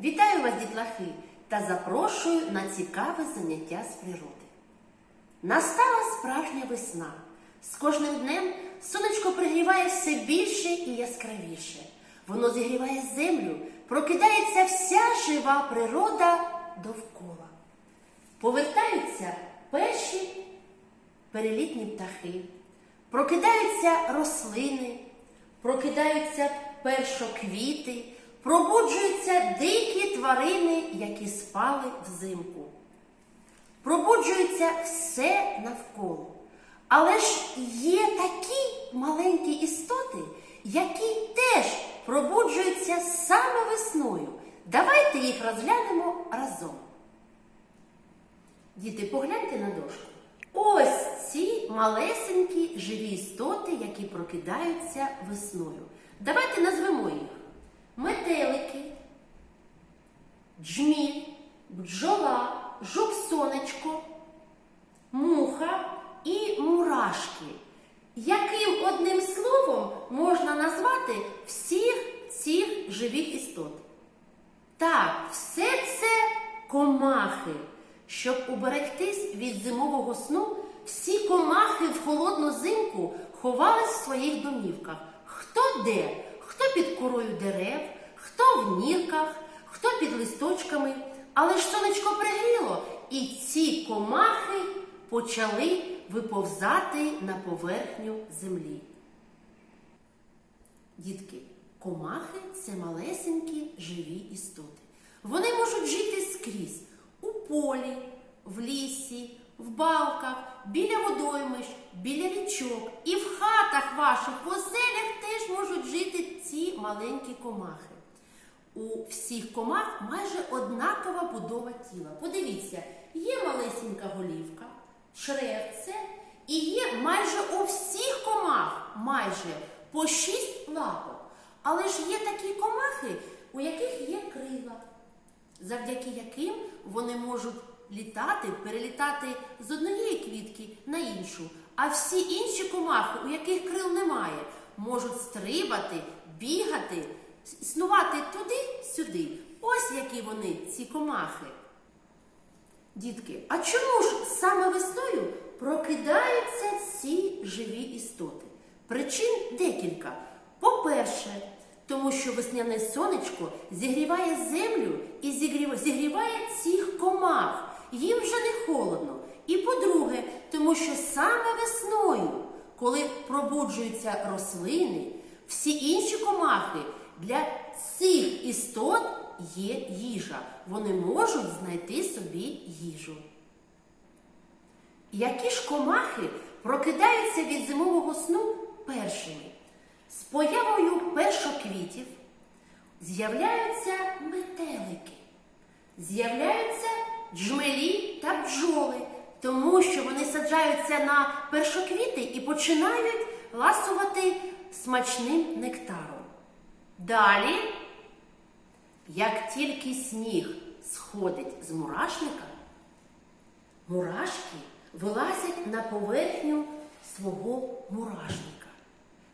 Вітаю вас, дітлахи, та запрошую на цікаве заняття з природи. Настала справжня весна. З кожним днем сонечко пригріває все більше і яскравіше. Воно зігріває землю, прокидається вся жива природа довкола. Повертаються перші перелітні птахи, прокидаються рослини, прокидаються першоквіти, пробуджуються дикі тварини, які спали взимку. Пробуджується все навколо. Але ж є такі маленькі істоти, які теж пробуджуються саме весною. Давайте їх розглянемо разом. Діти, погляньте на дошку. Ось ці малесенькі живі істоти, які прокидаються весною. Давайте назвемо їх метелики, джміль, бджола, жук-сонечко, муха і мурашки. Яким одним словом можна назвати всіх цих живих істот? Так, все це комахи. Щоб уберегтись від зимового сну, всі комахи в холодну зимку ховались в своїх домівках. Хто де, під корою дерев, хто в нірках, хто під листочками. Але ж сонечко пригріло, і ці комахи почали виповзати на поверхню землі. Дітки, комахи це малесенькі живі істоти. Вони можуть жити скрізь у полі, в лісі, в балках, біля водоймищ, біля річок. І в хатах ваших в оселях теж можуть жити ці маленькі комахи. У всіх комах майже однакова будова тіла. Подивіться, є малесенька голівка, шревце, і є майже у всіх комах майже по шість лапок. Але ж є такі комахи, у яких є крила, завдяки яким вони можуть літати, перелітати з однієї квітки на іншу. А всі інші комахи, у яких крил немає, можуть стрибати, бігати, існувати туди-сюди. Ось які вони, ці комахи. Дітки, а чому ж саме весною прокидаються ці живі істоти? Причин декілька. По-перше, тому що весняне сонечко зігріває землю і зігріває цих комах. Їм вже не холодно. І по-друге, тому що саме весною, коли пробуджуються рослини, всі інші комахи для цих істот є їжа. Вони можуть знайти собі їжу. Які ж комахи прокидаються від зимового сну першими? З появою першоквітів з'являються метелики, з'являються джмелі та бджоли, тому що вони саджаються на першоквіти і починають ласувати смачним нектаром. Далі, як тільки сніг сходить з мурашника, мурашки вилазять на поверхню свого мурашника.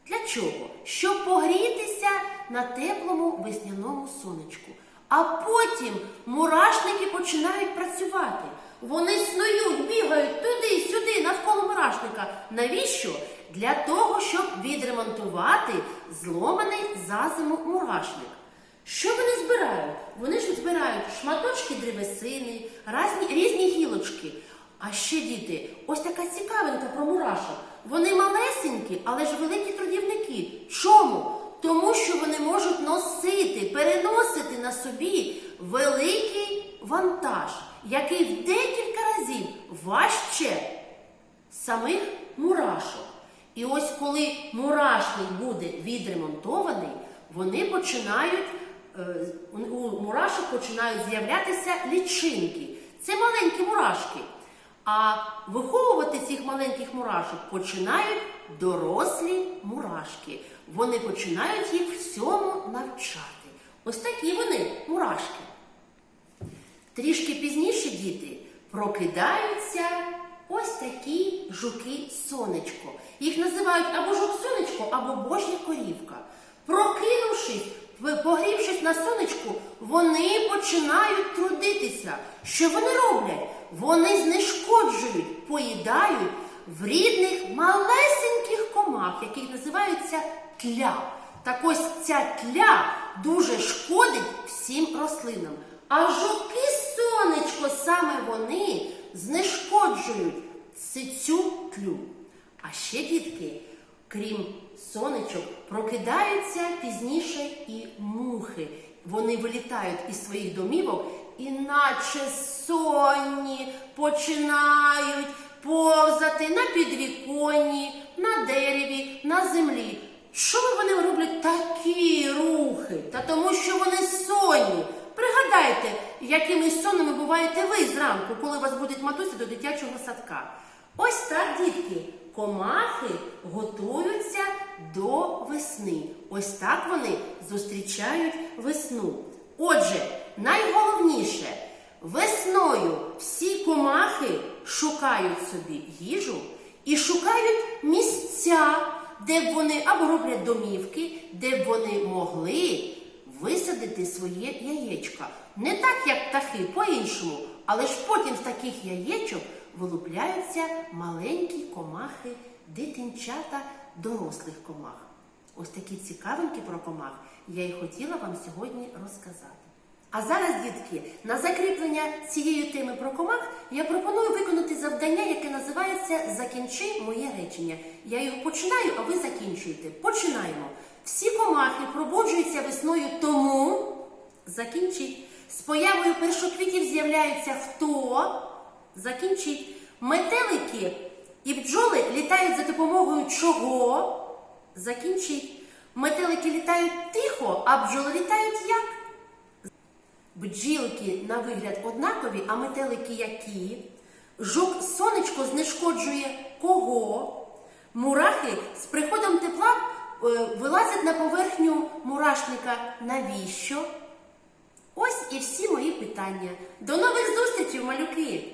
Для чого? Щоб погрітися на теплому весняному сонечку. А потім мурашники починають працювати. Вони снують, бігають туди-сюди, навколо мурашника. Навіщо? Для того, щоб відремонтувати зломаний за зиму мурашник. Що вони збирають? Вони ж збирають шматочки древесини, різні, різні гілочки. А ще діти, ось така цікавинка про мурашок. Вони малесенькі, але ж великі трудівники. Чому? Тому що вони можуть носити, переносити на собі великий вантаж, який в декілька разів важче самих мурашок. І ось коли мурашник буде відремонтований, вони починають, е, у мурашок починають з'являтися лічинки. Це маленькі мурашки. А виховувати цих маленьких мурашок починають дорослі мурашки. Вони починають їх всьому навчати. Ось такі вони мурашки. Трішки пізніше діти прокидаються ось такі жуки-сонечко. Їх називають або жук-сонечко, або божня корівка. Прокинувшись, погрівшись на сонечку, вони починають трудитися. Що вони роблять? Вони знешкоджують, поїдають врідних малесеньких комах, яких називаються тля. Так ось ця тля дуже шкодить всім рослинам. А жуки вони знешкоджують цю тлю. А ще дітки, крім сонечок, прокидаються пізніше і мухи. Вони вилітають із своїх домівок і наче сонні починають повзати на підвіконні, на дереві, на землі. Чому вони роблять такі рухи? Та тому, що вони сонні. Якими сонними буваєте ви зранку, коли вас будуть матуся до дитячого садка. Ось так, дітки, комахи готуються до весни. Ось так вони зустрічають весну. Отже, найголовніше, весною всі комахи шукають собі їжу і шукають місця, де б вони або роблять домівки, де б вони могли висадити своє яєчка. Не так, як птахи, по-іншому, але ж потім з таких яєчок вилупляються маленькі комахи, дитинчата дорослих комах. Ось такі цікавинки про комах я і хотіла вам сьогодні розказати. А зараз, дітки, на закріплення цієї теми про комах я пропоную виконати завдання, яке називається Закінчи моє речення. Я його починаю, а ви закінчуєте. Починаємо. Всі комахи пробуджуються весною тому. Закінчіть. З появою першоквітів з'являється хто? Закінчіть. Метелики і бджоли літають за допомогою чого? Закінчіть. Метелики літають тихо, а бджоли літають як? Бджілки на вигляд однакові, а метелики які? Жук сонечко знешкоджує кого? Мурахи з приходом тепла вилазять на поверхню мурашника. Навіщо? Ось і всі мої питання. До нових зустрічей, малюки!